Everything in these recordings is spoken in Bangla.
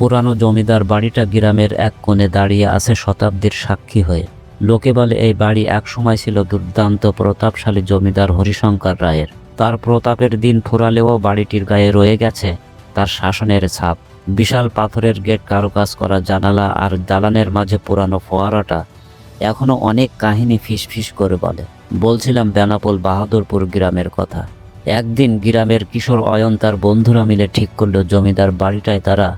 পুরানো জমিদার বাড়িটা গ্রামের এক কোণে দাঁড়িয়ে আছে শতাব্দীর সাক্ষী হয়ে। লোকে বলে এই বাড়ি এক সময় ছিল দুর্দান্ত প্রতাপশালী জমিদার হরিশঙ্কর রায়ের। তার প্রতাপের দিন ফুরালেও বাড়িটির গায়ে রয়ে গেছে তার শাসনের ছাপ। বিশাল পাথরের গেট কারুকাজ করা জানালা আর দালানের মাঝে পুরানো ফোয়ারাটা এখনও অনেক কাহিনী ফিসফিস করে বলে। বলছিলাম বেনাপোল বাহাদুরপুর গ্রামের কথা। একদিন গ্রামের কিশোর অয়ন তার বন্ধুরা মিলে ঠিক করল জমিদার বাড়িটায় তারা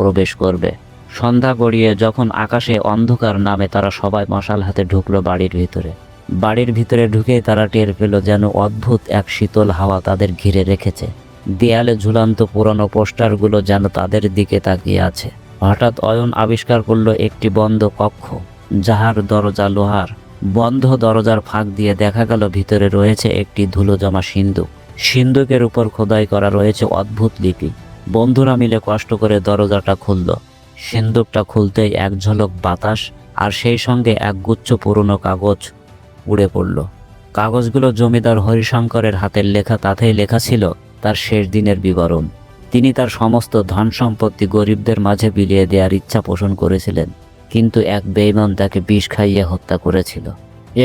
প্রবেশ করবে। সন্ধ্যা গড়িয়ে যখন আকাশে অন্ধকার নামে তারা সবাই মশাল হাতে ঢুকলো বাড়ির ভিতরে। বাড়ির ভিতরে ঢুকেই তারা টের পেল যেন অদ্ভুত এক শীতল হাওয়া তাদের ঘিরে রেখেছে। দেয়ালে ঝুলান্ত পুরনো পোস্টারগুলো যেন তাদের দিকে তাকিয়ে আছে। হঠাৎ অয়ন আবিষ্কার করল একটি বন্ধ কক্ষ, যাহার দরজা লোহার। বন্ধ দরজার ফাঁক দিয়ে দেখা গেল ভিতরে রয়েছে একটি ধুলো জমা সিন্দুক। সিন্দুকের উপর খোদাই করা রয়েছে অদ্ভুত লিপি। বন্ধুরা মিলে কষ্ট করে দরজাটা খুলল। সিন্দুকটা খুলতেই এক ঝলক বাতাস আর সেই সঙ্গে এক গুচ্ছ পুরনো কাগজ উড়ে পড়ল। কাগজগুলো জমিদার হরিশঙ্করের হাতের লেখা তাতেই লেখা ছিল তার শেষ দিনের বিবরণ। তিনি তার সমস্ত ধন সম্পত্তি গরিবদের মাঝে বিলিয়ে দেওয়ার ইচ্ছা পোষণ করেছিলেন, কিন্তু এক বেইমান তাকে বিষ খাইয়ে হত্যা করেছিল।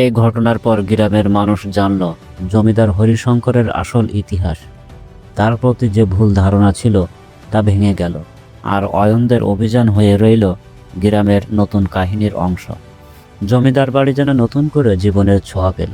এই ঘটনার পর গ্রামের মানুষ জানল, জমিদার হরিশঙ্করের আসল ইতিহাস। তার প্রতি যে ভুল ধারণা ছিল তা ভেঙে গেল আর অয়নদের অভিযান হয়ে রইল গ্রামের নতুন কাহিনীর অংশ। জমিদার বাড়ি যেন নতুন করে জীবনের ছোঁয়া পেল।